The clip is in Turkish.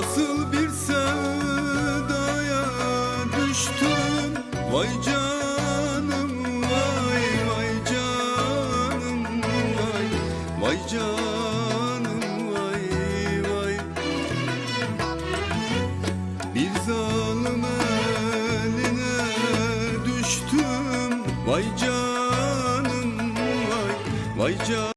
Nasıl bir sevdaya düştüm. Vay canım vay vay canım vay. Vay canım vay vay. Bir zalim eline düştüm. Vay canım vay vay canım